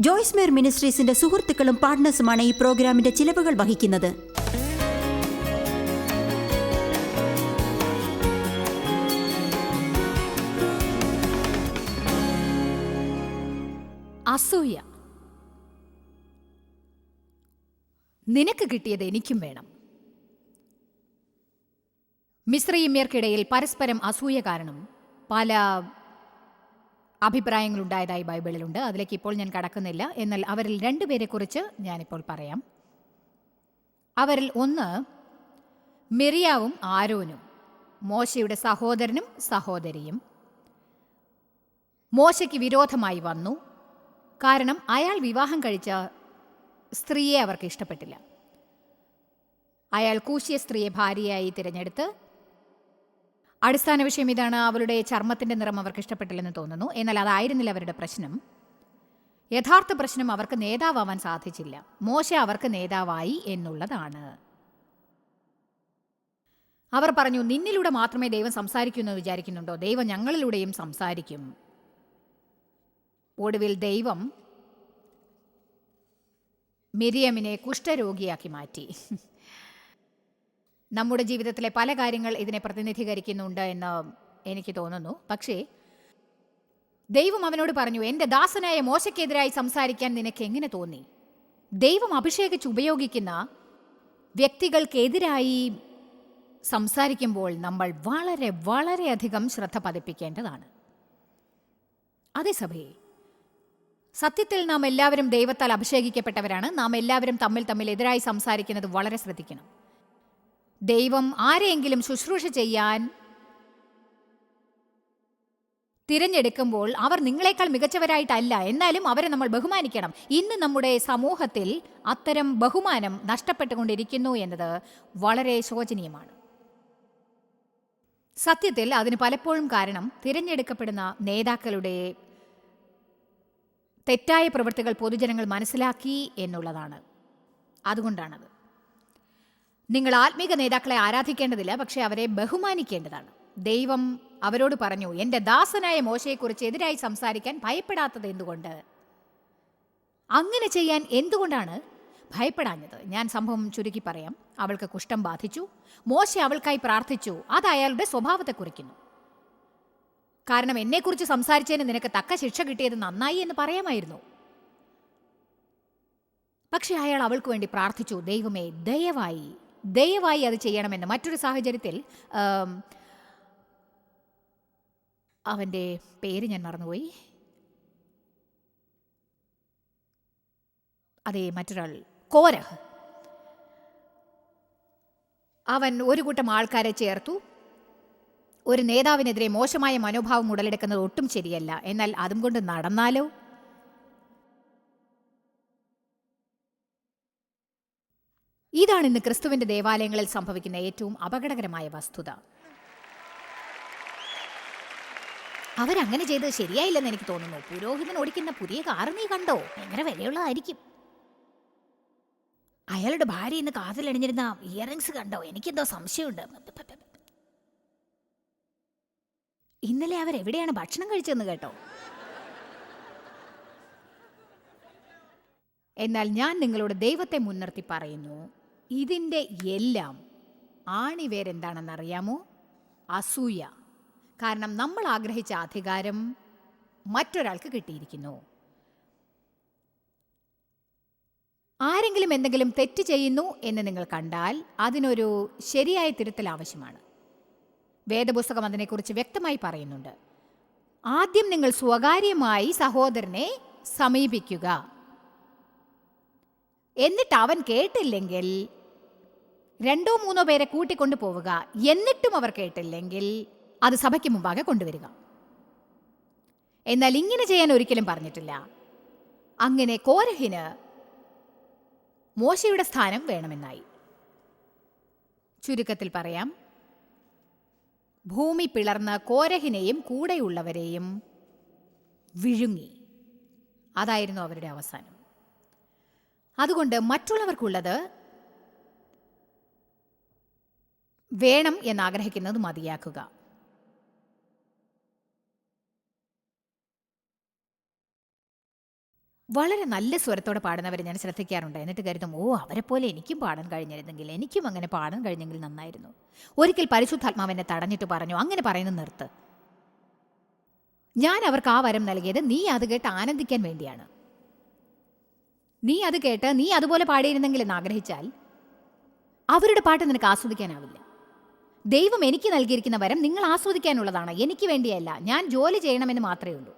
ജോയ്സ് മേർ മിനിസ്ട്രീസിന്റെ സുഹൃത്തുക്കളും പാർട്ട്നേഴ്സുമാണ് ഈ പ്രോഗ്രാമിന്റെ ചിലവുകൾ വഹിക്കുന്നത്. അസൂയ. നിനക്ക് കിട്ടിയത് എനിക്കും വേണം. മിശ്രയിമ്യർക്കിടയിൽ പരസ്പരം അസൂയ കാരണം പല അഭിപ്രായങ്ങളുണ്ടായതായി ബൈബിളിലുണ്ട്. അതിലേക്ക് ഇപ്പോൾ ഞാൻ കടക്കുന്നില്ല. എന്നാൽ അവരിൽ രണ്ടുപേരെക്കുറിച്ച് ഞാനിപ്പോൾ പറയാം. അവരിൽ ഒന്ന് മിറിയാവും ആരോനും മോശയുടെ സഹോദരനും സഹോദരിയും. മോശയ്ക്ക് വിരോധമായി വന്നു. കാരണം അയാൾ വിവാഹം കഴിച്ച സ്ത്രീയെ അവർക്ക് ഇഷ്ടപ്പെട്ടില്ല. അയാൾ കൂശിയ സ്ത്രീയെ ഭാര്യയായി തിരഞ്ഞെടുത്ത് അടിസ്ഥാന വിഷയം ഇതാണ്. അവളുടെ ചർമ്മത്തിന്റെ നിറം അവർക്ക് ഇഷ്ടപ്പെട്ടില്ലെന്ന് തോന്നുന്നു. എന്നാൽ അതായിരുന്നില്ല അവരുടെ പ്രശ്നം. യഥാർത്ഥ പ്രശ്നം അവർക്ക് നേതാവാൻ സാധിച്ചില്ല. മോശ അവർക്ക് നേതാവായി എന്നുള്ളതാണ്. അവർ പറഞ്ഞു നിന്നിലൂടെ മാത്രമേ ദൈവം സംസാരിക്കൂ എന്ന് വിചാരിക്കുന്നുണ്ടോ? ദൈവം ഞങ്ങളിലൂടെയും സംസാരിക്കും. ഒടുവിൽ ദൈവം മിരിയമിനെ കുഷ്ഠരോഗിയാക്കി മാറ്റി. നമ്മുടെ ജീവിതത്തിലെ പല കാര്യങ്ങൾ ഇതിനെ പ്രതിനിധീകരിക്കുന്നുണ്ട് എന്ന് എനിക്ക് തോന്നുന്നു. പക്ഷേ ദൈവം അവനോട് പറഞ്ഞു എന്റെ ദാസനായ മോശയ്ക്കെതിരായി സംസാരിക്കാൻ നിനക്ക് എങ്ങനെ തോന്നി? ദൈവം അഭിഷേകിച്ച് ഉപയോഗിക്കുന്ന വ്യക്തികൾക്കെതിരായി സംസാരിക്കുമ്പോൾ നമ്മൾ വളരെ വളരെയധികം ശ്രദ്ധ പതിപ്പിക്കേണ്ടതാണ്. അതേ സഭയെ സത്യത്തിൽ നാം എല്ലാവരും ദൈവത്താൽ അഭിഷേകിക്കപ്പെട്ടവരാണ്. നാം എല്ലാവരും തമ്മിൽ തമ്മിൽ എതിരായി സംസാരിക്കുന്നത് വളരെ ശ്രദ്ധിക്കണം. ദൈവം ആരെയെങ്കിലും ശുശ്രൂഷ ചെയ്യാൻ തിരഞ്ഞെടുക്കുമ്പോൾ അവർ നിങ്ങളെക്കാൾ മികച്ചവരായിട്ടല്ല. എന്നാലും അവരെ നമ്മൾ ബഹുമാനിക്കണം. ഇന്ന് നമ്മുടെ സമൂഹത്തിൽ അത്തരം ബഹുമാനം നഷ്ടപ്പെട്ടുകൊണ്ടിരിക്കുന്നു എന്നത് വളരെ ശോചനീയമാണ്. സത്യത്തിൽ അതിന് പലപ്പോഴും കാരണം തിരഞ്ഞെടുക്കപ്പെടുന്ന നേതാക്കളുടെ തെറ്റായ പ്രവൃത്തികൾ പൊതുജനങ്ങൾ മനസ്സിലാക്കി എന്നുള്ളതാണ്. അതുകൊണ്ടാണത്. നിങ്ങൾ ആത്മീക നേതാക്കളെ ആരാധിക്കേണ്ടതില്ല പക്ഷേ അവരെ ബഹുമാനിക്കേണ്ടതാണ്. ദൈവം അവരോട് പറഞ്ഞു എന്റെ ദാസനായ മോശയെക്കുറിച്ച് എതിരായി സംസാരിക്കാൻ ഭയപ്പെടാത്തത് എന്തുകൊണ്ട്? അങ്ങനെ ചെയ്യാൻ എന്തുകൊണ്ടാണ് ഭയപ്പെടാഞ്ഞത്? ഞാൻ സംഭവം ചുരുക്കി പറയാം. അവൾക്ക് കുഷ്ഠം ബാധിച്ചു. മോശ അവൾക്കായി പ്രാർത്ഥിച്ചു. അത് അയാളുടെ സ്വഭാവത്തെ കുറിക്കുന്നു. കാരണം എന്നെക്കുറിച്ച് സംസാരിച്ചതിന് നിനക്ക് തക്ക ശിക്ഷ കിട്ടിയത് നന്നായി എന്ന് പറയാമായിരുന്നു. പക്ഷെ അയാൾ അവൾക്ക് വേണ്ടി പ്രാർത്ഥിച്ചു ദൈവമേ ദയവായി ദയവായി അത് ചെയ്യണമെന്ന് മറ്റൊരു സാഹചര്യത്തിൽ അവന്റെ പേര് ഞാൻ മറന്നുപോയി. അതെ മറ്റൊരാൾ കോരഹ്. അവൻ ഒരു കൂട്ടം ആൾക്കാരെ ചേർത്തു. ഒരു നേതാവിനെതിരെ മോശമായ മനോഭാവം ഉടലെടുക്കുന്നത് ഒട്ടും ശരിയല്ല. എന്നാൽ അതും കൊണ്ട് നടന്നാലോ? ഇതാണ് ഇന്ന് ക്രിസ്തുവിന്റെ ദേവാലയങ്ങളിൽ സംഭവിക്കുന്ന ഏറ്റവും അപകടകരമായ വസ്തുത. അവരങ്ങനെ ചെയ്തത് ശരിയായില്ലെന്ന് എനിക്ക് തോന്നുന്നു. പുരോഹിതൻ ഓടിക്കുന്ന പുതിയ കാറ് നീ കണ്ടോ? ഭയങ്കര വിലയുള്ളതായിരിക്കും. അയാളുടെ ഭാര്യ ഇന്ന് കാതിലണിഞ്ഞിരുന്ന ഇയറിങ്സ് കണ്ടോ? എനിക്കെന്തോ സംശയമുണ്ട്. ഇന്നലെ അവർ എവിടെയാണ് ഭക്ഷണം കഴിച്ചതെന്ന് കേട്ടോ? എന്നാൽ ഞാൻ നിങ്ങളോട് ദൈവത്തെ മുൻനിർത്തി പറയുന്നു. ഇതിന്റെ എല്ലാം ആണി വേരെന്താണെന്നറിയാമോ അസൂയ. കാരണം നമ്മൾ ആഗ്രഹിച്ച അധികാരം മറ്റൊരാൾക്ക് കിട്ടിയിരിക്കുന്നു. ആരെങ്കിലും എന്തെങ്കിലും തെറ്റ് ചെയ്യുന്നു എന്ന് നിങ്ങൾ കണ്ടാൽ അതിനൊരു ശരിയായ തിരുത്തൽ ആവശ്യമാണ്. വേദപുസ്തകം അതിനെക്കുറിച്ച് വ്യക്തമായി പറയുന്നുണ്ട്. ആദ്യം നിങ്ങൾ സ്വകാര്യമായി സഹോദരനെ സമീപിക്കുക. എന്നിട്ട് അവൻ കേട്ടില്ലെങ്കിൽ രണ്ടോ മൂന്നോ പേരെ കൂട്ടിക്കൊണ്ടു പോവുക എന്നിട്ടും അവർ കേട്ടില്ലെങ്കിൽ അത് സഭയ്ക്ക് മുമ്പാകെ കൊണ്ടുവരിക. എന്നാൽ ഇങ്ങനെ ചെയ്യാൻ ഒരിക്കലും പറഞ്ഞിട്ടില്ല. അങ്ങനെ കോരഹിന് മോശയുടെ സ്ഥാനം വേണമെന്നായി. ചുരുക്കത്തിൽ പറയാം ഭൂമി പിളർന്ന് കോരഹിനെയും കൂടെയുള്ളവരെയും വിഴുങ്ങി. അതായിരുന്നു അവരുടെ അവസാനം. അതുകൊണ്ട് മറ്റുള്ളവർക്കുള്ളത് വേണം എന്നാഗ്രഹിക്കുന്നത് മതിയാക്കുക. വളരെ നല്ല സ്വരത്തോടെ പാടുന്നവരെ ഞാൻ ശ്രദ്ധിക്കാറുണ്ട്. എന്നിട്ട് കരുതും ഓ അവരെ പോലെ എനിക്കും പാടാൻ കഴിഞ്ഞിരുന്നെങ്കിൽ എനിക്കും അങ്ങനെ പാടാൻ കഴിഞ്ഞെങ്കിൽ നന്നായിരുന്നു. ഒരിക്കൽ പരിശുദ്ധാത്മാവെന്നെ തടഞ്ഞിട്ട് പറഞ്ഞു അങ്ങനെ പറയുന്നത് നിർത്ത്. ഞാൻ അവർക്ക് ആ വരം നൽകിയത് നീ അത് കേട്ട് ആനന്ദിക്കാൻ വേണ്ടിയാണ്. നീ അത് കേട്ട് നീ അതുപോലെ പാടിയിരുന്നെങ്കിൽ എന്ന് ആഗ്രഹിച്ചാൽ അവരുടെ പാട്ട് നിനക്ക് ആസ്വദിക്കാനാവില്ല. ദൈവം എനിക്ക് നൽകിയിരിക്കുന്ന വരം നിങ്ങൾ ആസ്വദിക്കാനുള്ളതാണ്. എനിക്ക് വേണ്ടിയല്ല. ഞാൻ ജോലി ചെയ്യണമെന്ന് മാത്രമേ ഉള്ളൂ.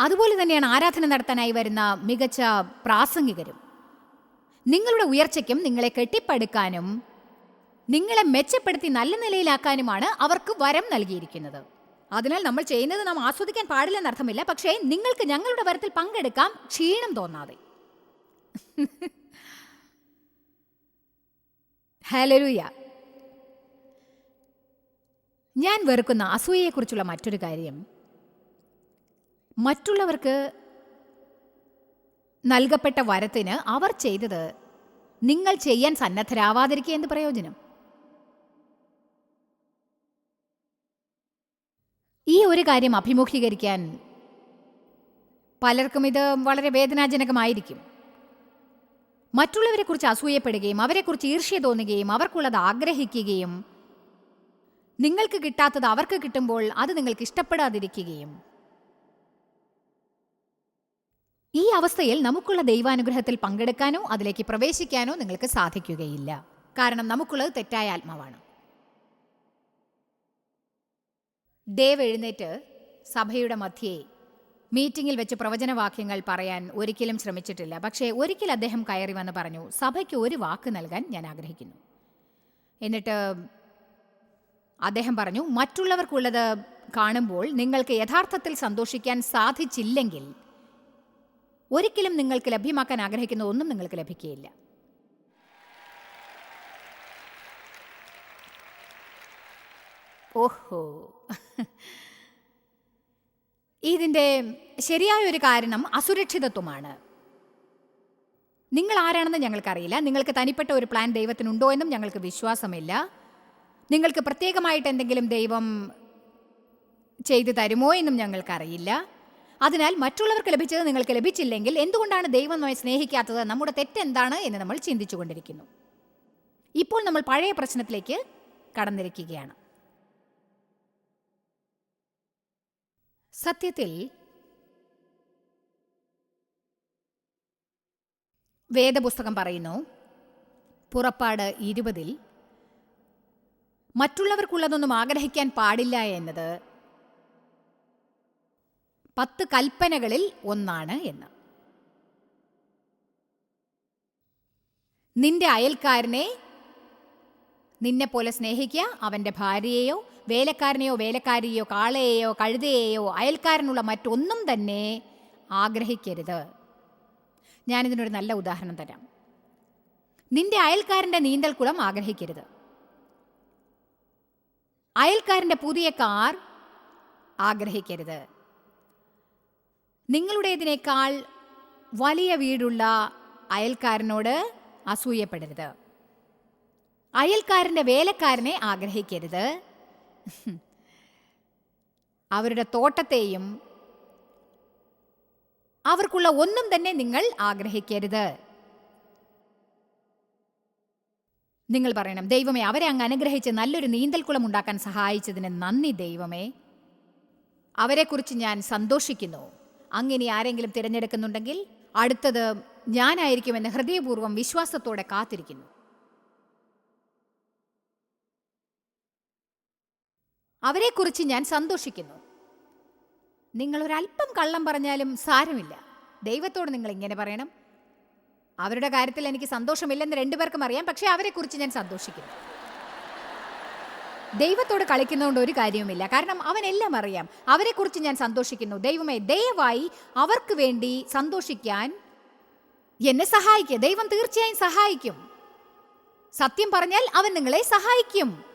അതുപോലെ തന്നെയാണ് ആരാധന നടത്താനായി വരുന്ന മികച്ച പ്രാസംഗികരും. നിങ്ങളുടെ ഉയർച്ചയ്ക്കും നിങ്ങളെ കെട്ടിപ്പടുക്കാനും നിങ്ങളെ മെച്ചപ്പെടുത്തി നല്ല നിലയിലാക്കാനുമാണ് അവർക്ക് വരം നൽകിയിരിക്കുന്നത്. അതിനാൽ നമ്മൾ ചെയ്യുന്നത് നാം ആസ്വദിക്കാൻ പാടില്ലെന്നർത്ഥമില്ല പക്ഷേ നിങ്ങൾക്ക് ഞങ്ങളുടെ വരത്തിൽ പങ്കെടുക്കാം. ക്ഷീണം തോന്നാതെ. ഹലരൂയ ഞാൻ വെറുക്കുന്ന അസൂയയെക്കുറിച്ചുള്ള മറ്റൊരു കാര്യം. മറ്റുള്ളവർക്ക് നൽകപ്പെട്ട വരത്തിന് അവർ ചെയ്തത് നിങ്ങൾ ചെയ്യാൻ സന്നദ്ധരാവാതിരിക്കുക എന്ത് പ്രയോജനം? ഈ ഒരു കാര്യം അഭിമുഖീകരിക്കാൻ പലർക്കും ഇത് വളരെ വേദനാജനകമായിരിക്കും. മറ്റുള്ളവരെക്കുറിച്ച് അസൂയപ്പെടുകയും അവരെക്കുറിച്ച് ഈർഷ്യ തോന്നുകയും അവർക്കുള്ളത് ആഗ്രഹിക്കുകയും നിങ്ങൾക്ക് കിട്ടാത്തത് അവർക്ക് കിട്ടുമ്പോൾ അത് നിങ്ങൾക്ക് ഇഷ്ടപ്പെടാതിരിക്കുകയും. ഈ അവസ്ഥയിൽ നമുക്കുള്ള ദൈവാനുഗ്രഹത്തിൽ പങ്കെടുക്കാനോ അതിലേക്ക് പ്രവേശിക്കാനോ നിങ്ങൾക്ക് സാധിക്കുകയില്ല. കാരണം നമുക്കുള്ളത് തെറ്റായ ആത്മാവാണ്. ദേവ് എഴുന്നേറ്റ് സഭയുടെ മധ്യേ മീറ്റിംഗിൽ വെച്ച് പ്രവചനവാക്യങ്ങൾ പറയാൻ ഒരിക്കലും ശ്രമിച്ചിട്ടില്ല. പക്ഷേ ഒരിക്കൽ അദ്ദേഹം കയറി വന്ന് പറഞ്ഞു സഭയ്ക്ക് ഒരു വാക്ക് നൽകാൻ ഞാൻ ആഗ്രഹിക്കുന്നു. എന്നിട്ട് അദ്ദേഹം പറഞ്ഞു മറ്റുള്ളവർക്കുള്ളത് കാണുമ്പോൾ നിങ്ങൾക്ക് യഥാർത്ഥത്തിൽ സന്തോഷിക്കാൻ സാധിച്ചില്ലെങ്കിൽ ഒരിക്കലും നിങ്ങൾക്ക് ലഭ്യമാക്കാൻ ആഗ്രഹിക്കുന്ന ഒന്നും നിങ്ങൾക്ക് ലഭിക്കുകയില്ല. ഓഹോ. ഇതിന്റെ ശരിയായ ഒരു കാരണം അസുരക്ഷിതത്വമാണ്. നിങ്ങൾ ആരാണെന്ന് ഞങ്ങൾക്കറിയില്ല. നിങ്ങൾക്ക് തനിപ്പെട്ട ഒരു പ്ലാൻ ദൈവത്തിനുണ്ടോ എന്നും ഞങ്ങൾക്ക് വിശ്വാസമില്ല. നിങ്ങൾക്ക് പ്രത്യേകമായിട്ട് എന്തെങ്കിലും ദൈവം ചെയ്തു തരുമോ എന്നും ഞങ്ങൾക്കറിയില്ല. അതിനാൽ മറ്റുള്ളവർക്ക് ലഭിച്ചത് നിങ്ങൾക്ക് ലഭിച്ചില്ലെങ്കിൽ എന്തുകൊണ്ടാണ് ദൈവം നമ്മെ സ്നേഹിക്കാത്തത്? നമ്മുടെ തെറ്റെന്താണ് എന്ന് നമ്മൾ ചിന്തിച്ചുകൊണ്ടിരിക്കുന്നു. ഇപ്പോൾ നമ്മൾ പഴയ പ്രശ്നത്തിലേക്ക് കടന്നിരിക്കുകയാണ്. സത്യത്തിൽ വേദപുസ്തകം പറയുന്നു പുറപ്പാട് ഇരുപതിൽ മറ്റുള്ളവർക്കുള്ളതൊന്നും ആഗ്രഹിക്കാൻ പാടില്ല എന്നത് പത്ത് കൽപ്പനകളിൽ ഒന്നാണ് എന്ന്. നിന്റെ അയൽക്കാരനെ നിന്നെപ്പോലെ സ്നേഹിക്കുക അവന്റെ ഭാര്യയെയോ വേലക്കാരനെയോ വേലക്കാരിയെയോ കാളയെയോ കഴുതയെയോ അയൽക്കാരനുള്ള മറ്റൊന്നും തന്നെ ആഗ്രഹിക്കരുത്. ഞാനിതിനൊരു നല്ല ഉദാഹരണം തരാം. നിന്റെ അയൽക്കാരന്റെ നീന്തൽക്കുളം ആഗ്രഹിക്കരുത്. അയൽക്കാരന്റെ പുതിയ കാർ ആഗ്രഹിക്കരുത്. നിങ്ങളുടേതിനേക്കാൾ വലിയ വീടുള്ള അയൽക്കാരനോട് അസൂയപ്പെടരുത്. അയൽക്കാരന്റെ വേലക്കാരനെ ആഗ്രഹിക്കരുത്. അവരുടെ തോട്ടത്തെയും അവർക്കുള്ള ഒന്നും തന്നെ നിങ്ങൾ ആഗ്രഹിക്കരുത്. നിങ്ങൾ പറയണം ദൈവമേ അവരെ അങ്ങ് അനുഗ്രഹിച്ച് നല്ലൊരു നീന്തൽക്കുളം ഉണ്ടാക്കാൻ സഹായിച്ചതിന് നന്ദി ദൈവമേ. അവരെക്കുറിച്ച് ഞാൻ സന്തോഷിക്കുന്നു. അങ്ങനെ ആരെങ്കിലും തിരഞ്ഞെടുക്കുന്നുണ്ടെങ്കിൽ അടുത്തത് ഞാനായിരിക്കുമെന്ന് ഹൃദയപൂർവം വിശ്വാസത്തോടെ കാത്തിരിക്കുന്നു. അവരെക്കുറിച്ച് ഞാൻ സന്തോഷിക്കുന്നു. നിങ്ങളൊരല്പം കള്ളം പറഞ്ഞാലും സാരമില്ല. ദൈവത്തോട് നിങ്ങൾ ഇങ്ങനെ പറയണം. അവരുടെ കാര്യത്തിൽ എനിക്ക് സന്തോഷമില്ലെന്ന് രണ്ടുപേർക്കും അറിയാം. പക്ഷേ അവരെക്കുറിച്ച് ഞാൻ സന്തോഷിക്കുന്നു. ദൈവത്തോട് കളിക്കുന്നതുകൊണ്ട് ഒരു കാര്യവുമില്ല. കാരണം അവൻ എല്ലാം അറിയാം. അവരെക്കുറിച്ച് ഞാൻ സന്തോഷിക്കുന്നു. ദൈവമേ ദയവായി അവർക്ക് വേണ്ടി സന്തോഷിക്കാൻ എന്നെ സഹായിക്കുക. ദൈവം തീർച്ചയായും സഹായിക്കും. സത്യം പറഞ്ഞാൽ അവൻ നിങ്ങളെ സഹായിക്കും.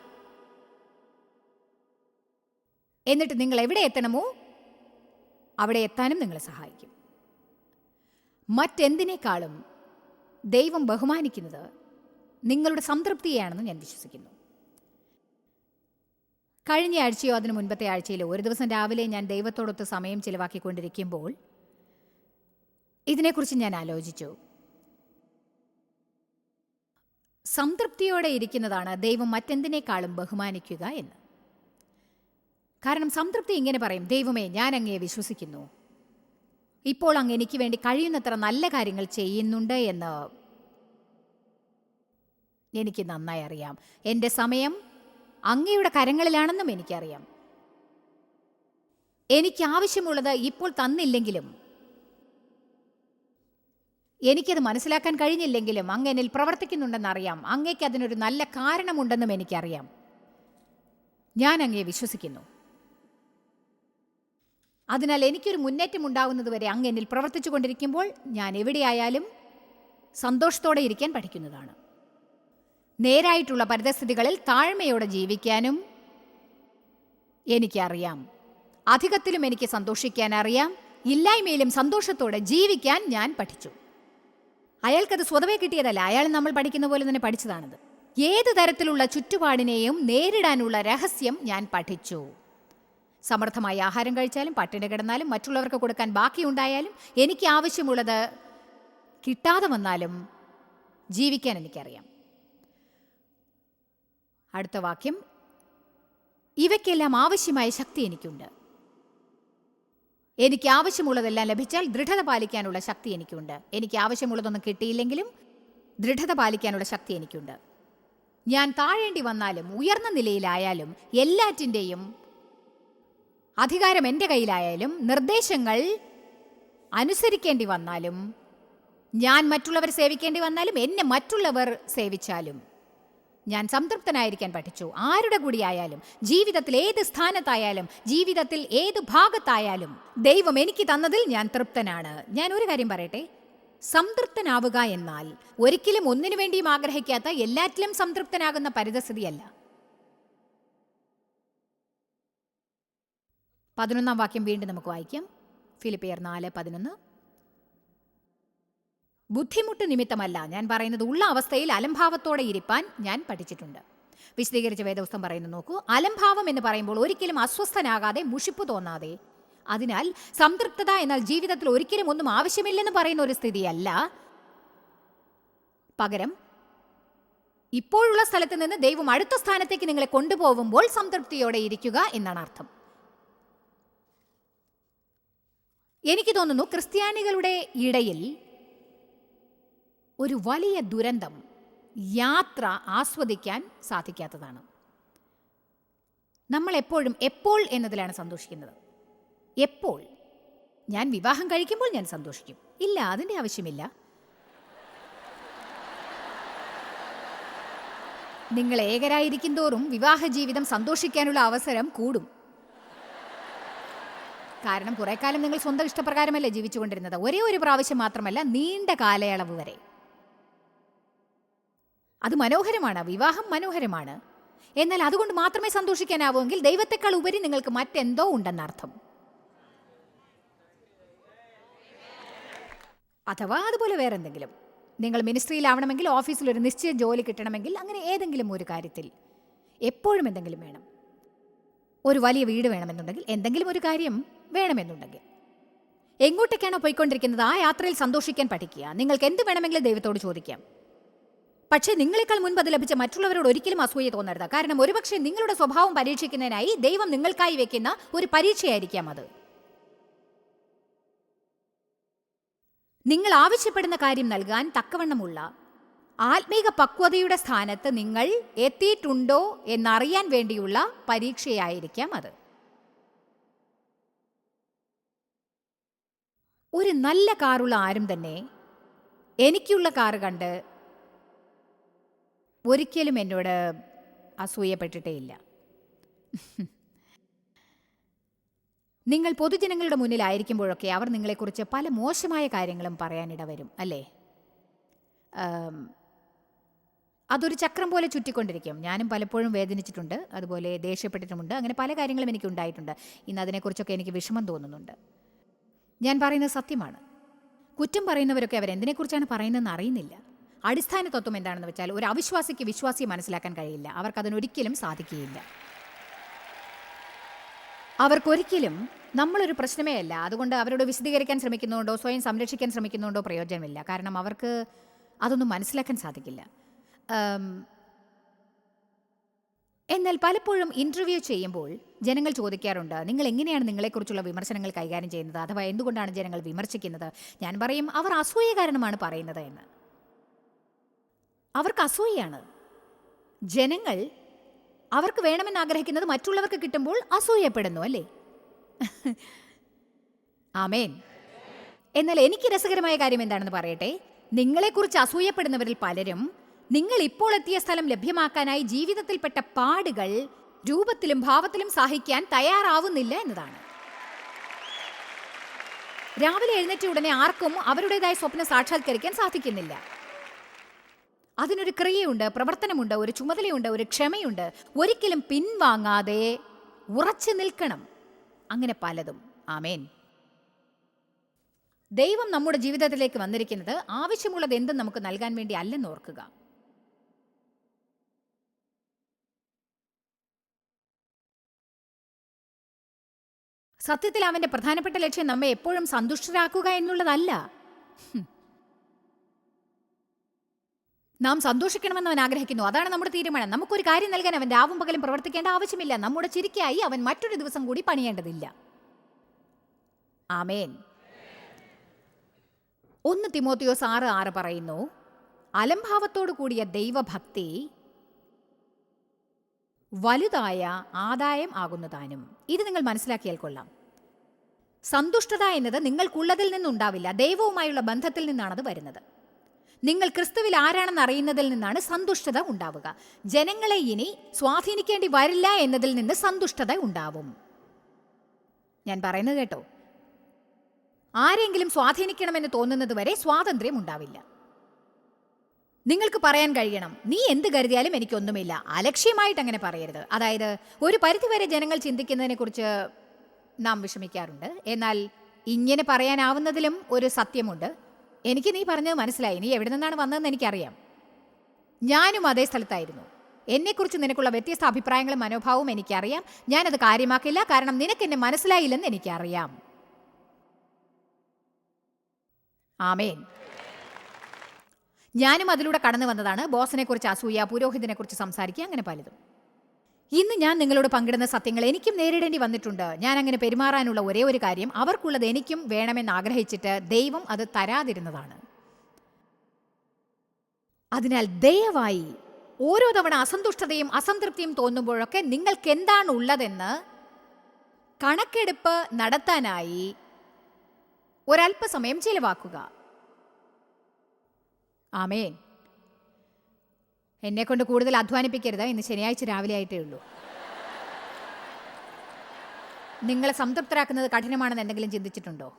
എന്നിട്ട് നിങ്ങൾ എവിടെ എത്തണമോ അവിടെ എത്താനും നിങ്ങളെ സഹായിക്കും. മറ്റെന്തിനേക്കാളും ദൈവം ബഹുമാനിക്കുന്നത് നിങ്ങളുടെ സംതൃപ്തിയാണെന്ന് ഞാൻ വിശ്വസിക്കുന്നു. കഴിഞ്ഞ ആഴ്ചയോ അതിന് മുൻപത്തെ ആഴ്ചയിലോ ഒരു ദിവസം രാവിലെ ഞാൻ ദൈവത്തോടൊത്ത് സമയം ചിലവാക്കിക്കൊണ്ടിരിക്കുമ്പോൾ ഇതിനെക്കുറിച്ച് ഞാൻ ആലോചിച്ചു. സംതൃപ്തിയോടെ ഇരിക്കുന്നതാണ് ദൈവം മറ്റെന്തിനേക്കാളും ബഹുമാനിക്കുക എന്ന്. കാരണം സംതൃപ്തി ഇങ്ങനെ പറയും ദൈവമേ ഞാൻ അങ്ങയെ വിശ്വസിക്കുന്നു. ഇപ്പോൾ അങ്ങ് എനിക്ക് വേണ്ടി കഴിയുന്നത്ര നല്ല കാര്യങ്ങൾ ചെയ്യുന്നുണ്ട് എന്ന് എനിക്ക് നന്നായി അറിയാം. എന്റെ സമയം അങ്ങയുടെ കരങ്ങളിലാണെന്നും എനിക്കറിയാം. എനിക്ക് ആവശ്യമുള്ളത് ഇപ്പോൾ തന്നില്ലെങ്കിലും എനിക്കത് മനസ്സിലാക്കാൻ കഴിഞ്ഞില്ലെങ്കിലും അങ്ങ് എന്നിൽ പ്രവർത്തിക്കുന്നുണ്ടെന്നറിയാം. അങ്ങേക്ക് അതിനൊരു നല്ല കാരണമുണ്ടെന്നും എനിക്കറിയാം. ഞാൻ അങ്ങയെ വിശ്വസിക്കുന്നു. അതിനാൽ എനിക്കൊരു മുന്നേറ്റം ഉണ്ടാകുന്നതുവരെ അങ്ങ് എന്നിൽ പ്രവർത്തിച്ചു കൊണ്ടിരിക്കുമ്പോൾ ഞാൻ എവിടെയായാലും സന്തോഷത്തോടെ ഇരിക്കാൻ പഠിക്കുന്നതാണ്. നേരായിട്ടുള്ള പരിതസ്ഥിതികളിൽ താഴ്മയോടെ ജീവിക്കാനും എനിക്കറിയാം. അധികത്തിലും എനിക്ക് സന്തോഷിക്കാൻ അറിയാം. ഇല്ലായ്മയിലും സന്തോഷത്തോടെ ജീവിക്കാൻ ഞാൻ പഠിച്ചു. അയാൾക്കത് സ്വതവേ കിട്ടിയതല്ല. അയാൾ നമ്മൾ പഠിക്കുന്ന പോലെ തന്നെ പഠിച്ചതാണത്. ഏത് തരത്തിലുള്ള ചുറ്റുപാടിനെയും നേരിടാനുള്ള രഹസ്യം ഞാൻ പഠിച്ചു. സമൃദ്ധമായി ആഹാരം കഴിച്ചാലും പട്ടിണി കിടന്നാലും മറ്റുള്ളവർക്ക് കൊടുക്കാൻ ബാക്കിയുണ്ടായാലും എനിക്ക് ആവശ്യമുള്ളത് കിട്ടാതെ വന്നാലും ജീവിക്കാൻ എനിക്കറിയാം. അടുത്ത വാക്യം. ഇവയ്ക്കെല്ലാം ആവശ്യമായ ശക്തി എനിക്കുണ്ട്. എനിക്ക് ആവശ്യമുള്ളതെല്ലാം ലഭിച്ചാൽ ദൃഢത പാലിക്കാനുള്ള ശക്തി എനിക്കുണ്ട്. എനിക്ക് ആവശ്യമുള്ളതൊന്നും കിട്ടിയില്ലെങ്കിലും ദൃഢത പാലിക്കാനുള്ള ശക്തി എനിക്കുണ്ട്. ഞാൻ താഴേണ്ടി വന്നാലും ഉയർന്ന നിലയിലായാലും എല്ലാറ്റിന്റെയും അധികാരം എന്റെ കയ്യിലായാലും നിർദ്ദേശങ്ങൾ അനുസരിക്കേണ്ടി വന്നാലും ഞാൻ മറ്റുള്ളവർ സേവിക്കേണ്ടി വന്നാലും എന്നെ മറ്റുള്ളവർ സേവിച്ചാലും ഞാൻ സംതൃപ്തനായിരിക്കാൻ പഠിച്ചു. ആരുടെ കൂടിയായാലും ജീവിതത്തിൽ ഏത് സ്ഥാനത്തായാലും ജീവിതത്തിൽ ഏത് ഭാഗത്തായാലും ദൈവം എനിക്ക് തന്നതിൽ ഞാൻ തൃപ്തനാണ്. ഞാൻ ഒരു കാര്യം പറയട്ടെ? സംതൃപ്തനാവുക എന്നാൽ ഒരിക്കലും ഒന്നിനു വേണ്ടിയും ആഗ്രഹിക്കാത്ത എല്ലാറ്റിലും സംതൃപ്തനാകുന്ന പരിതസ്ഥിതിയല്ല. പതിനൊന്നാം വാക്യം വീണ്ടും നമുക്ക് വായിക്കാം. ഫിലിപ്പിയർ നാല് പതിനൊന്ന്. ബുദ്ധിമുട്ട് നിമിത്തമല്ല ഞാൻ പറയുന്നത് ഉള്ള അവസ്ഥയിൽ അലംഭാവത്തോടെ ഇരിപ്പാൻ ഞാൻ പഠിച്ചിട്ടുണ്ട്. വിശദീകരിച്ച വേദവസ്തം പറയുന്നു നോക്കൂ. അലംഭാവം എന്ന് പറയുമ്പോൾ ഒരിക്കലും അസ്വസ്ഥനാകാതെ മുഷിപ്പ് തോന്നാതെ. അതിനാൽ സംതൃപ്തത എന്നാൽ ജീവിതത്തിൽ ഒരിക്കലും ഒന്നും ആവശ്യമില്ലെന്ന് പറയുന്ന ഒരു സ്ഥിതിയല്ല. പകരം ഇപ്പോഴുള്ള സ്ഥലത്ത് നിന്ന് ദൈവം അടുത്ത സ്ഥാനത്തേക്ക് നിങ്ങളെ കൊണ്ടുപോകുമ്പോൾ സംതൃപ്തിയോടെ ഇരിക്കുക എന്നാണ് അർത്ഥം. എനിക്ക് തോന്നുന്നു ക്രിസ്ത്യാനികളുടെ ഇടയിൽ ഒരു വലിയ ദുരന്തം യാത്ര ആസ്വദിക്കാൻ സാധിക്കാത്തതാണ്. നമ്മൾ എപ്പോഴും എപ്പോൾ എന്നതിലാണ് സന്തോഷിക്കുന്നത്? എപ്പോൾ? ഞാൻ വിവാഹം കഴിക്കുമ്പോൾ ഞാൻ സന്തോഷിക്കും. ഇല്ല അതിന്റെ ആവശ്യമില്ല. നിങ്ങൾ ഏകരായിരിക്കും തോറും വിവാഹ ജീവിതം സന്തോഷിക്കാനുള്ള അവസരം കൂടും. കാരണം കുറെ കാലം നിങ്ങൾ സ്വന്തം ഇഷ്ടപ്രകാരമല്ലേ ജീവിച്ചുകൊണ്ടിരുന്നത്. ഒരേ ഒരു പ്രാവശ്യം മാത്രമല്ല നീണ്ട കാലയളവ് വരെ. അത് മനോഹരമാണ്. വിവാഹം മനോഹരമാണ്. എന്നാൽ അതുകൊണ്ട് മാത്രമേ സന്തോഷിക്കാനാവുമെങ്കിൽ ദൈവത്തെക്കാൾ ഉപരി നിങ്ങൾക്ക് മറ്റെന്തോ ഉണ്ടെന്നർത്ഥം. അഥവാ അതുപോലെ വേറെ എന്തെങ്കിലും നിങ്ങൾ മിനിസ്ട്രിയിലാവണമെങ്കിൽ ഓഫീസിൽ ഒരു നിശ്ചയ ജോലി കിട്ടണമെങ്കിൽ അങ്ങനെ ഏതെങ്കിലും ഒരു കാര്യത്തിൽ എപ്പോഴും എന്തെങ്കിലും വേണം. ഒരു വലിയ വീട് വേണമെന്നുണ്ടെങ്കിൽ എന്തെങ്കിലും ഒരു കാര്യം. വേണമെന്നുണ്ടെങ്കിൽ. എങ്ങോട്ടേക്കാണോ പോയിക്കൊണ്ടിരിക്കുന്നത് ആ യാത്രയിൽ സന്തോഷിക്കാൻ പഠിക്കുക. നിങ്ങൾക്ക് എന്ത് വേണമെങ്കിലും ദൈവത്തോട് ചോദിക്കാം. പക്ഷേ നിങ്ങളെക്കാൾ മുൻപ് അത് ലഭിച്ച മറ്റുള്ളവരോട് ഒരിക്കലും അസൂയ തോന്നരുത്. കാരണം ഒരുപക്ഷെ നിങ്ങളുടെ സ്വഭാവം പരീക്ഷിക്കുന്നതിനായി ദൈവം നിങ്ങൾക്കായി വെക്കുന്ന ഒരു പരീക്ഷയായിരിക്കാം അത്. നിങ്ങൾ ആവശ്യപ്പെടുന്ന കാര്യം നൽകാൻ തക്കവണ്ണമുള്ള ആത്മീക പക്വതയുടെ സ്ഥാനത്ത് നിങ്ങൾ എത്തിയിട്ടുണ്ടോ എന്നറിയാൻ വേണ്ടിയുള്ള പരീക്ഷയായിരിക്കാം അത്. ഒരു നല്ല കാറുള്ള ആരും തന്നെ എനിക്കുള്ള കാറ് കണ്ട് ഒരിക്കലും എന്നോട് അസൂയപ്പെട്ടിട്ടേയില്ല നിങ്ങൾ പൊതുജനങ്ങളുടെ മുന്നിലായിരിക്കുമ്പോഴൊക്കെ അവർ നിങ്ങളെക്കുറിച്ച് പല മോശമായ കാര്യങ്ങളും പറയാനിട വരും അല്ലേ? അതൊരു ചക്രം പോലെ ചുറ്റിക്കൊണ്ടിരിക്കും. ഞാനും പലപ്പോഴും വേദനിച്ചിട്ടുണ്ട് അതുപോലെ ദേഷ്യപ്പെട്ടിട്ടുമുണ്ട് അങ്ങനെ പല കാര്യങ്ങളും എനിക്ക് ഉണ്ടായിട്ടുണ്ട് ഇന്ന് അതിനെക്കുറിച്ചൊക്കെ എനിക്ക് വിഷമം തോന്നുന്നുണ്ട്. ഞാൻ പറയുന്നത് സത്യമാണ്. കുറ്റം പറയുന്നവരൊക്കെ അവരെന്തിനെക്കുറിച്ചാണ് പറയുന്നതെന്ന് അറിയുന്നില്ല. അടിസ്ഥാന തത്വം എന്താണെന്ന് വെച്ചാൽ ഒരു അവിശ്വാസിക്ക് വിശ്വാസിയെ മനസ്സിലാക്കാൻ കഴിയില്ല. അവർക്ക് അതിനൊരിക്കലും സാധിക്കുകയില്ല. അവർക്കൊരിക്കലും നമ്മളൊരു പ്രശ്നമേ അല്ല. അതുകൊണ്ട് അവരോട് വിശദീകരിക്കാൻ ശ്രമിക്കുന്നുണ്ടോ സ്വയം സംരക്ഷിക്കാൻ ശ്രമിക്കുന്നുണ്ടോ പ്രയോജനമില്ല. കാരണം അവർക്ക് അതൊന്നും മനസ്സിലാക്കാൻ സാധിക്കില്ല. എന്നാൽ പലപ്പോഴും ഇന്റർവ്യൂ ചെയ്യുമ്പോൾ ജനങ്ങൾ ചോദിക്കാറുണ്ട് നിങ്ങൾ എങ്ങനെയാണ് നിങ്ങളെക്കുറിച്ചുള്ള വിമർശനങ്ങൾ കൈകാര്യം ചെയ്യുന്നത്? അഥവാ എന്തുകൊണ്ടാണ് ജനങ്ങൾ വിമർശിക്കുന്നത്? ഞാൻ പറയും അവർ അസൂയ കാരണമാണ് പറയുന്നത് എന്ന്. അവർക്ക് അസൂയയാണ്. ജനങ്ങൾ അവർക്ക് വേണമെന്ന് ആഗ്രഹിക്കുന്നത് മറ്റുള്ളവർക്ക് കിട്ടുമ്പോൾ അസൂയപ്പെടുന്നു അല്ലേ? ആമേൻ. എന്നാൽ എനിക്ക് രസകരമായ കാര്യം എന്താണെന്ന് പറയട്ടെ? നിങ്ങളെക്കുറിച്ച് അസൂയപ്പെടുന്നവരിൽ പലരും നിങ്ങൾ ഇപ്പോൾ എത്തിയ സ്ഥലം ലഭ്യമാക്കാനായി ജീവിതത്തിൽപ്പെട്ട പാടുകൾ രൂപത്തിലും ഭാവത്തിലും സഹിക്കാൻ തയ്യാറാവുന്നില്ല എന്നതാണ്. രാവിലെ എഴുന്നേറ്റ ഉടനെ ആർക്കും അവരുടേതായ സ്വപ്നം സാക്ഷാത്കരിക്കാൻ സാധിക്കുന്നില്ല. അതിനൊരു ക്രിയയുണ്ട് പ്രവർത്തനമുണ്ട് ഒരു ചുമതലയുണ്ട് ഒരു ക്ഷമയുണ്ട്. ഒരിക്കലും പിൻവാങ്ങാതെ ഉറച്ചു നിൽക്കണം. അങ്ങനെ പലതും. ആമേൻ. ദൈവം നമ്മുടെ ജീവിതത്തിലേക്ക് വന്നിരിക്കുന്നത് ആവശ്യമുള്ളത് എന്തും നമുക്ക് നൽകാൻ വേണ്ടി അല്ലെന്ന് ഓർക്കുക. സത്യത്തിൽ അവന്റെ പ്രധാനപ്പെട്ട ലക്ഷ്യം നമ്മെ എപ്പോഴും സന്തുഷ്ടരാക്കുക എന്നുള്ളതല്ല. നാം സന്തോഷിക്കണമെന്ന് അവൻ ആഗ്രഹിക്കുന്നു. അതാണ് നമ്മുടെ തീരുമാനം. നമുക്കൊരു കാര്യം നൽകാൻ അവൻ രാവും പകലും പ്രവർത്തിക്കേണ്ട ആവശ്യമില്ല. നമ്മുടെ ചിരിക്കായി അവൻ മറ്റൊരു ദിവസം കൂടി പണിയേണ്ടതില്ല. ആമേൻ. ഒന്ന് തിമോത്തിയോസ് ആറ് ആറ് പറയുന്നു അലംഭാവത്തോടു കൂടിയ ദൈവഭക്തി വലുതായ ആദായം ആകുന്നതാനും. ഇത് നിങ്ങൾ മനസ്സിലാക്കിയാൽ കൊള്ളാം. സന്തുഷ്ടത എന്നത് നിങ്ങൾക്കുള്ളതിൽ നിന്നുണ്ടാവില്ല. ദൈവവുമായുള്ള ബന്ധത്തിൽ നിന്നാണത് വരുന്നത്. നിങ്ങൾ ക്രിസ്തുവിൽ ആരാണെന്ന് അറിയുന്നതിൽ നിന്നാണ് സന്തുഷ്ടത ഉണ്ടാവുക. ജനങ്ങളെ ഇനി സ്വാധീനിക്കേണ്ടി വരില്ല എന്നതിൽ നിന്ന് സന്തുഷ്ടത ഉണ്ടാവും. ഞാൻ പറയുന്നത് കേട്ടോ. ആരെങ്കിലും സ്വാധീനിക്കണമെന്ന് തോന്നുന്നത് വരെ സ്വാതന്ത്ര്യം ഉണ്ടാവില്ല. നിങ്ങൾക്ക് പറയാൻ കഴിയണം. നീ എന്ത് കരുതിയാലും എനിക്കൊന്നുമില്ല. അലക്ഷ്യമായിട്ട് അങ്ങനെ പറയരുത്. അതായത് ഒരു പരിധിവരെ ജനങ്ങൾ ചിന്തിക്കുന്നതിനെക്കുറിച്ച് നാം വിഷമിക്കാറുണ്ട്. എന്നാൽ ഇങ്ങനെ പറയാനാവുന്നതിലും ഒരു സത്യമുണ്ട്. എനിക്ക് നീ പറഞ്ഞത് മനസ്സിലായി. നീ എവിടെ നിന്നാണ് വന്നതെന്ന് എനിക്കറിയാം. ഞാനും അതേ സ്ഥലത്തായിരുന്നു. എന്നെക്കുറിച്ച് നിനക്കുള്ള വ്യത്യസ്ത അഭിപ്രായങ്ങളും മനോഭാവവും എനിക്കറിയാം. ഞാനത് കാര്യമാക്കില്ല. കാരണം നിനക്ക് എന്നെ മനസ്സിലായില്ലെന്ന് എനിക്കറിയാം. ആമേൻ. ഞാനും അതിലൂടെ കടന്നു വന്നതാണ്. ബോസിനെ കുറിച്ച് അസൂയ പുരോഹിതനെ കുറിച്ച് സംസാരിക്കുക അങ്ങനെ പലതും. ഇന്ന് ഞാൻ നിങ്ങളോട് പങ്കിടുന്ന സത്യങ്ങൾ എനിക്കും നേരിടേണ്ടി വന്നിട്ടുണ്ട്. ഞാൻ അങ്ങനെ പെരുമാറാനുള്ള ഒരേ ഒരു കാര്യം അവർക്കുള്ളത് എനിക്കും വേണമെന്ന് ആഗ്രഹിച്ചിട്ട് ദൈവം അത് തരാതിരുന്നതാണ്. അതിനാൽ ദയവായി ഓരോ തവണ അസന്തുഷ്ടതയും അസംതൃപ്തിയും തോന്നുമ്പോഴൊക്കെ നിങ്ങൾക്ക് എന്താണ് ഉള്ളതെന്ന് കണക്കെടുപ്പ് നടത്താനായി ഒരല്പസമയം ചിലവാക്കുക. ആമേൻ. എന്നെ കൊണ്ട് കൂടുതൽ അധ്വാനിപ്പിക്കരുത്. ഇന്ന് ശനിയാഴ്ച രാവിലെ ആയിട്ടേ ഉള്ളൂ. നിങ്ങളെ സംതൃപ്തരാക്കുന്നത് കഠിനമാണെന്ന് എന്തെങ്കിലും ചിന്തിച്ചിട്ടുണ്ടോ?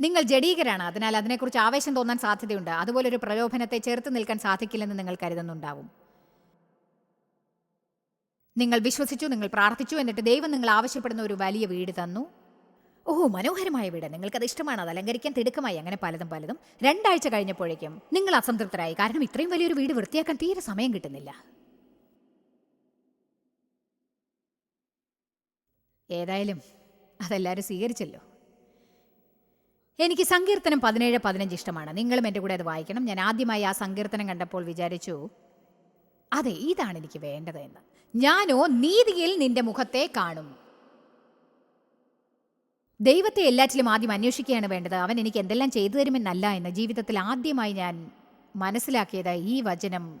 നിങ്ങൾ ജഡീകരാണ്. അതിനാൽ അതിനെക്കുറിച്ച് ആവേശം തോന്നാൻ സാധ്യതയുണ്ട്. അതുപോലെ ഒരു പ്രലോഭനത്തെ ചെറുത്ത് നിൽക്കാൻ സാധിക്കില്ലെന്ന് നിങ്ങൾ കരുതുന്നുണ്ടാവും. നിങ്ങൾ വിശ്വസിച്ചു നിങ്ങൾ പ്രാർത്ഥിച്ചു എന്നിട്ട് ദൈവം നിങ്ങൾ ആവശ്യപ്പെടുന്ന ഒരു വലിയ വീട് തന്നു. ഓ മനോഹരമായ വീട്. നിങ്ങൾക്കത് ഇഷ്ടമാണ്? അത് അലങ്കരിക്കാൻ തിടുക്കമായി. അങ്ങനെ പലതും പലതും. രണ്ടാഴ്ച കഴിഞ്ഞപ്പോഴേക്കും നിങ്ങൾ അസംതൃപ്തരായി. കാരണം ഇത്രയും വലിയൊരു വീട് വൃത്തിയാക്കാൻ തീരെ സമയം കിട്ടുന്നില്ല. ഏതായാലും അതെല്ലാവരും സ്വീകരിച്ചല്ലോ. എനിക്ക് സങ്കീർത്തനം പതിനേഴ് പതിനഞ്ച് ഇഷ്ടമാണ്. നിങ്ങളും എന്റെ കൂടെ അത് വായിക്കണം. ഞാൻ ആദ്യമായി ആ സങ്കീർത്തനം കണ്ടപ്പോൾ വിചാരിച്ചു അതെ ഇതാണ് എനിക്ക് വേണ്ടത് എന്ന്. ഞാനോ നീതിയിൽ നിന്റെ മുഖത്തെ കാണും. ദൈവത്തെ എല്ലാറ്റിലും ആദ്യം അന്വേഷിക്കുകയാണ് വേണ്ടത്. അവൻ എനിക്ക് എന്തെല്ലാം ചെയ്തു തരുമെന്നല്ല എന്ന് ജീവിതത്തിൽ ആദ്യമായി ഞാൻ മനസ്സിലാക്കിയത് ഈ വചനം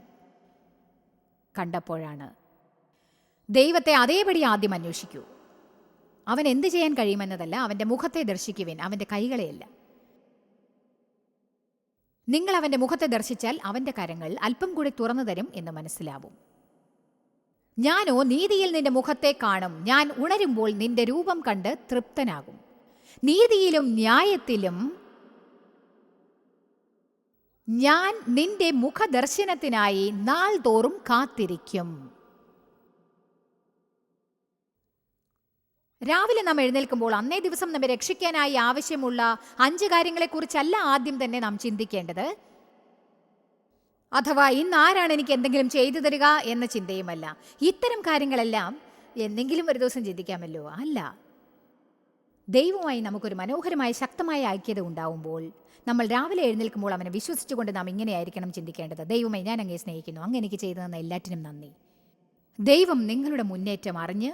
കണ്ടപ്പോഴാണ്. ദൈവത്തെ അതേപടി ആദ്യം അന്വേഷിക്കൂ. അവൻ എന്ത് ചെയ്യാൻ കഴിയുമെന്നതല്ല അവന്റെ മുഖത്തെ ദർശിക്കുവിൻ അവന്റെ കൈകളെയല്ല. നിങ്ങൾ അവന്റെ മുഖത്തെ ദർശിച്ചാൽ അവന്റെ കരങ്ങൾ അല്പം കൂടി തുറന്നു തരും എന്ന് മനസ്സിലാവും. ഞാനോ നീതിയിൽ നിന്റെ മുഖത്തെ കാണും. ഞാൻ ഉണരുമ്പോൾ നിന്റെ രൂപം കണ്ട് തൃപ്തനാകും. നീതിയിലും ന്യായത്തിലും ഞാൻ നിന്റെ മുഖദർശനത്തിനായി നാൾ തോറും കാത്തിരിക്കും. രാവിലെ നാം എഴുന്നേൽക്കുമ്പോൾ അന്നേ ദിവസം നമ്മെ രക്ഷിക്കാനായി ആവശ്യമുള്ള അഞ്ച് കാര്യങ്ങളെക്കുറിച്ചല്ല ആദ്യം തന്നെ നാം ചിന്തിക്കേണ്ടത്. അഥവാ ഇന്ന് ആരാണ് എനിക്ക് എന്തെങ്കിലും ചെയ്തു തരിക എന്ന ചിന്തയുമല്ല. ഇത്തരം കാര്യങ്ങളെല്ലാം എന്തെങ്കിലും ഒരു ദിവസം ചിന്തിക്കാമല്ലോ? അല്ല. ദൈവവുമായി നമുക്കൊരു മനോഹരമായ ശക്തമായ ഐക്യത ഉണ്ടാവുമ്പോൾ നമ്മൾ രാവിലെ എഴുന്നേൽക്കുമ്പോൾ അവനെ വിശ്വസിച്ചുകൊണ്ട് നാം ഇങ്ങനെയായിരിക്കണം ചിന്തിക്കേണ്ടത്. ദൈവമേ ഞാൻ അങ്ങേ സ്നേഹിക്കുന്നു. അങ്ങ് എനിക്ക് ചെയ്തു തന്ന എല്ലാറ്റിനും നന്ദി. ദൈവം നിങ്ങളുടെ മുന്നേറ്റം അറിഞ്ഞ്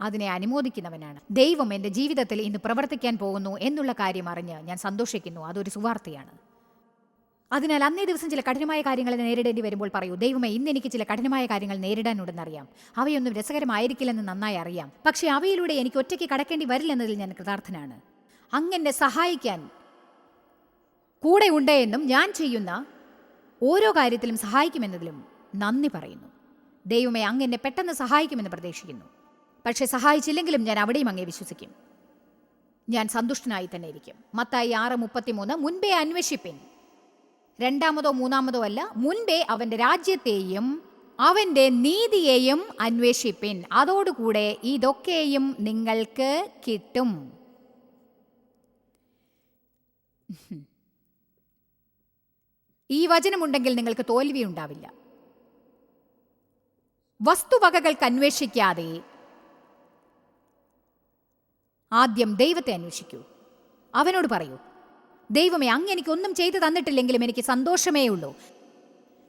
അതിനെ അനുമോദിക്കുന്നവനാണ്. ദൈവം എന്റെ ജീവിതത്തിൽ ഇന്ന് പ്രവർത്തിക്കാൻ പോകുന്നു എന്നുള്ള കാര്യം അറിഞ്ഞ് ഞാൻ സന്തോഷിക്കുന്നു. അതൊരു സുവാർത്തയാണ്. അതിനാൽ അന്നേ ദിവസം ചില കഠിനമായ കാര്യങ്ങൾ നേരിടേണ്ടി വരുമ്പോൾ പറയൂ ദൈവമേ ഇന്ന് എനിക്ക് ചില കഠിനമായ കാര്യങ്ങൾ നേരിടാനുണ്ടെന്നറിയാം അവയൊന്നും രസകരമായിരിക്കില്ലെന്ന് നന്നായി അറിയാം. പക്ഷേ അവയിലൂടെ എനിക്ക് ഒറ്റയ്ക്ക് കടക്കേണ്ടി വരില്ലെന്നതിൽ ഞാൻ കൃതാർത്ഥനാണ്. അങ്ങനെ സഹായിക്കാൻ കൂടെ ഉണ്ട് എന്നും ഞാൻ ചെയ്യുന്ന ഓരോ കാര്യത്തിലും സഹായിക്കുമെന്നതിലും നന്ദി പറയുന്നു. ദൈവമേ അങ്ങ് പെട്ടെന്ന് സഹായിക്കുമെന്ന് പ്രതീക്ഷിക്കുന്നു. പക്ഷേ സഹായിച്ചില്ലെങ്കിലും ഞാൻ അവിടെയും അങ്ങേ വിശ്വസിക്കും. ഞാൻ സന്തുഷ്ടനായി തന്നെ ഇരിക്കും. മത്തായി ആറ് മുപ്പത്തിമൂന്ന് മുൻപേ അന്വേഷിപ്പിൻ. രണ്ടാമതോ മൂന്നാമതോ അല്ല മുൻപേ അവന്റെ രാജ്യത്തെയും അവന്റെ നീതിയെയും അന്വേഷിപ്പിൻ. അതോടുകൂടെ ഇതൊക്കെയും നിങ്ങൾക്ക് കിട്ടും. ഈ വചനമുണ്ടെങ്കിൽ നിങ്ങൾക്ക് തോൽവി ഉണ്ടാവില്ല വസ്തുവകകൾക്ക് അന്വേഷിക്കാതെ ആദ്യം ദൈവത്തെ അന്വേഷിക്കൂ. അവനോട് പറയൂ ദൈവമേ അങ്ങ് എനിക്ക് ഒന്നും ചെയ്തു തന്നിട്ടില്ലെങ്കിലും എനിക്ക് സന്തോഷമേ ഉള്ളൂ.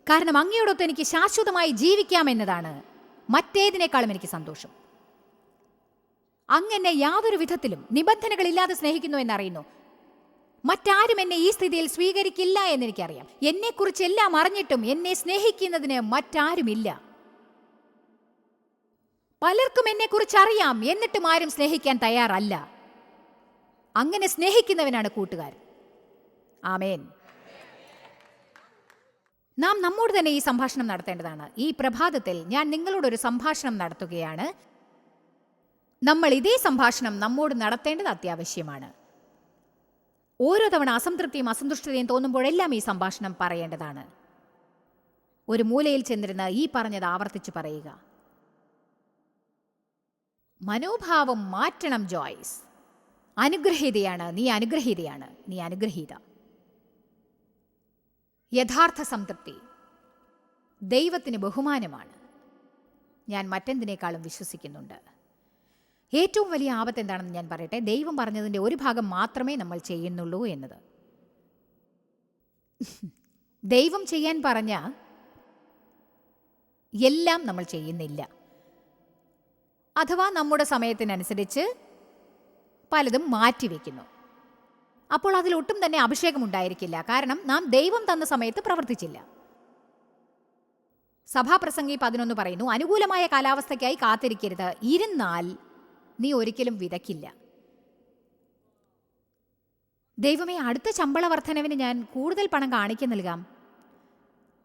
കാരണം അങ്ങയോടൊത്ത് എനിക്ക് ശാശ്വതമായി ജീവിക്കാം എന്നതാണ്. മറ്റേതിനേക്കാളും എനിക്ക് സന്തോഷം. അങ്ങ് എന്നെ യാതൊരു വിധത്തിലും നിബന്ധനകളില്ലാതെ സ്നേഹിക്കുന്നു എന്നറിയുന്നു. മറ്റാരും എന്നെ ഈ സ്ഥിതിയിൽ സ്വീകരിക്കില്ല എന്നെനിക്കറിയാം. എന്നെക്കുറിച്ച് എല്ലാം അറിഞ്ഞിട്ടും എന്നെ സ്നേഹിക്കുന്നതിന് മറ്റാരുമില്ല. പലർക്കും എന്നെക്കുറിച്ച് അറിയാം എന്നിട്ടും ആരും സ്നേഹിക്കാൻ തയ്യാറല്ല. അങ്ങനെ സ്നേഹിക്കുന്നവനാണ് കൂട്ടുകാരൻ. ആമേൻ. നാം നമ്മോട് തന്നെ ഈ സംഭാഷണം നടത്തേണ്ടതാണ്. ഈ പ്രഭാതത്തിൽ ഞാൻ നിങ്ങളോടൊരു സംഭാഷണം നടത്തുകയാണ്. നമ്മൾ ഇതേ സംഭാഷണം നമ്മോട് നടത്തേണ്ടത് അത്യാവശ്യമാണ്. ഓരോ തവണ അസംതൃപ്തിയും അസന്തുഷ്ടതയും തോന്നുമ്പോഴെല്ലാം ഈ സംഭാഷണം പറയേണ്ടതാണ്. ഒരു മൂലയിൽ ചെന്നിരുന്ന് ഈ പറഞ്ഞത് ആവർത്തിച്ചു പറയുക. മനോഭാവം മാറ്റണം ജോയ്സ്. അനുഗ്രഹീതയാണ് നീ അനുഗ്രഹീതയാണ് നീ അനുഗ്രഹീത. യഥാർത്ഥ സംതൃപ്തി. ദൈവത്തിന് ബഹുമാനമാണ്. ഞാൻ മറ്റെന്തിനേക്കാളും വിശ്വസിക്കുന്നുണ്ട്. ഏറ്റവും വലിയ ആപത്ത് എന്താണെന്ന് ഞാൻ പറയട്ടെ? ദൈവം പറഞ്ഞതിന്റെ ഒരു ഭാഗം മാത്രമേ നമ്മൾ ചെയ്യുന്നുള്ളൂ എന്നത്. ദൈവം ചെയ്യാൻ പറഞ്ഞ എല്ലാം നമ്മൾ ചെയ്യുന്നില്ല. അഥവാ നമ്മുടെ സമയത്തിനനുസരിച്ച് പലതും മാറ്റിവെക്കുന്നു അപ്പോൾ അതിൽ ഒട്ടും തന്നെ അഭിഷേകം ഉണ്ടായിരിക്കില്ല കാരണം നാം ദൈവം തന്ന സമയത്ത് പ്രവർത്തിച്ചില്ല. സഭാപ്രസംഗി പതിനൊന്ന് പറയുന്നു അനുകൂലമായ കാലാവസ്ഥയ്ക്കായി കാത്തിരിക്കരുത്. ഇരുന്നാൽ നീ ഒരിക്കലും വിതയ്ക്കില്ല. ദൈവമേ അടുത്ത ശമ്പള വർധനവിന് ഞാൻ കൂടുതൽ പണം കാണിക്കാൻ നൽകാം?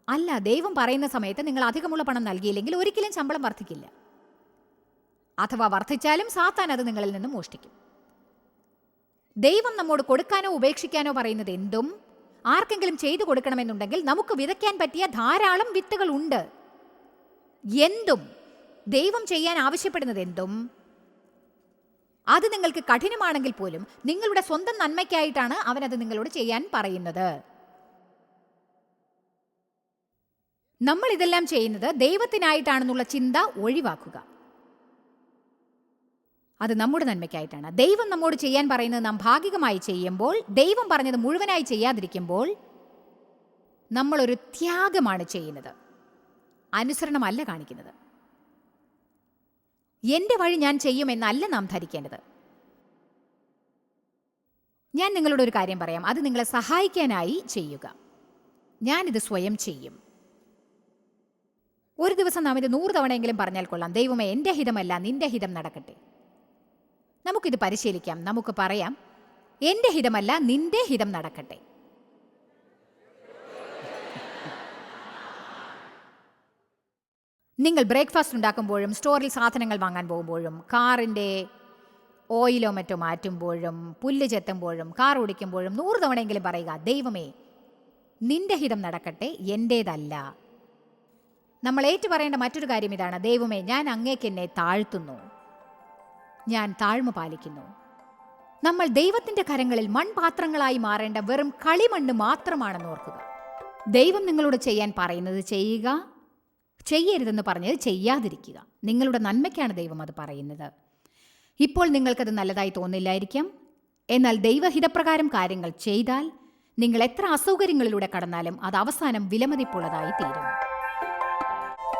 അല്ല ദൈവം പറയുന്ന സമയത്ത് നിങ്ങൾ അധികമുള്ള പണം നൽകിയില്ലെങ്കിൽ ഒരിക്കലും ശമ്പളം വർദ്ധിക്കില്ല. അഥവാ വർദ്ധിച്ചാലും സാത്താൻ അത് നിങ്ങളിൽ നിന്ന് മോഷ്ടിക്കും. ദൈവം നമ്മോട് കൊടുക്കാനോ ഉപേക്ഷിക്കാനോ പറയുന്നത് എന്തും? ആർക്കെങ്കിലും ചെയ്തു കൊടുക്കണമെന്നുണ്ടെങ്കിൽ നമുക്ക് വിതയ്ക്കാൻ പറ്റിയ ധാരാളം വിത്തുകൾ ഉണ്ട്. എന്തും? ദൈവം ചെയ്യാൻ ആവശ്യപ്പെടുന്നത് എന്തും? അത് നിങ്ങൾക്ക് കഠിനമാണെങ്കിൽ പോലും നിങ്ങളുടെ സ്വന്തം നന്മയ്ക്കായിട്ടാണ് അവനത് നിങ്ങളോട് ചെയ്യാൻ പറയുന്നത്. നമ്മൾ ഇതെല്ലാം ചെയ്യുന്നത് ദൈവത്തിനായിട്ടാണെന്നുള്ള ചിന്ത ഒഴിവാക്കുക. അത് നമ്മുടെ നന്മയ്ക്കായിട്ടാണ്. ദൈവം നമ്മോട് ചെയ്യാൻ പറയുന്നത് നാം ഭാഗികമായി ചെയ്യുമ്പോൾ ദൈവം പറഞ്ഞത് മുഴുവനായി ചെയ്യാതിരിക്കുമ്പോൾ നമ്മളൊരു ത്യാഗമാണ് ചെയ്യുന്നത്. അനുസരണമല്ല കാണിക്കുന്നത്. എന്റെ വഴി ഞാൻ ചെയ്യുമെന്നല്ല നാം ധരിക്കേണ്ടത്. ഞാൻ നിങ്ങളോട് ഒരു കാര്യം പറയാം. അത് നിങ്ങളെ സഹായിക്കാനായി ചെയ്യുക. ഞാനിത് സ്വയം ചെയ്യും. ഒരു ദിവസം നാം ഇത് നൂറ് തവണയെങ്കിലും പറഞ്ഞാൽ കൊള്ളാം. ദൈവമേ എന്റെ ഹിതമല്ല നിന്റെ ഹിതം നടക്കട്ടെ. നമുക്കിത് പരിശീലിക്കാം. നമുക്ക് പറയാം എന്റെ ഹിതമല്ല നിന്റെ ഹിതം നടക്കട്ടെ. നിങ്ങൾ ബ്രേക്ക്ഫാസ്റ്റ് ഉണ്ടാക്കുമ്പോഴും സ്റ്റോറിൽ സാധനങ്ങൾ വാങ്ങാൻ പോകുമ്പോഴും കാറിന്റെ ഓയിലോ മറ്റോ മാറ്റുമ്പോഴും പുല്ല് ചെത്തുമ്പോഴും കാർ ഓടിക്കുമ്പോഴും നൂറ് തവണയെങ്കിലും പറയുക ദൈവമേ നിന്റെ ഹിതം നടക്കട്ടെ എന്റേതല്ല. നമ്മൾ ഏറ്റു പറയേണ്ട മറ്റൊരു കാര്യം ഇതാണ് ദൈവമേ ഞാൻ അങ്ങേക്ക് എന്നെ താഴ്ത്തുന്നു. ഞാൻ താഴ്മ പാലിക്കുന്നു. നമ്മൾ ദൈവത്തിന്റെ കരങ്ങളിൽ മൺപാത്രങ്ങളായി മാറേണ്ട വെറും കളിമണ്ണ് മാത്രമാണെന്ന് ഓർക്കുക. ദൈവം നിങ്ങളോട് ചെയ്യാൻ പറയുന്നത് ചെയ്യുക ചെയ്യരുതെന്ന് പറഞ്ഞത് ചെയ്യാതിരിക്കുക. നിങ്ങളുടെ നന്മയ്ക്കാണ് ദൈവം അത് പറയുന്നത്. ഇപ്പോൾ നിങ്ങൾക്കത് നല്ലതായി തോന്നില്ലായിരിക്കാം. എന്നാൽ ദൈവഹിതപ്രകാരം കാര്യങ്ങൾ ചെയ്താൽ നിങ്ങൾ എത്ര അസൗകര്യങ്ങളിലൂടെ കടന്നാലും അത് അവസാനം വിലമതിപ്പുള്ളതായി തീരും.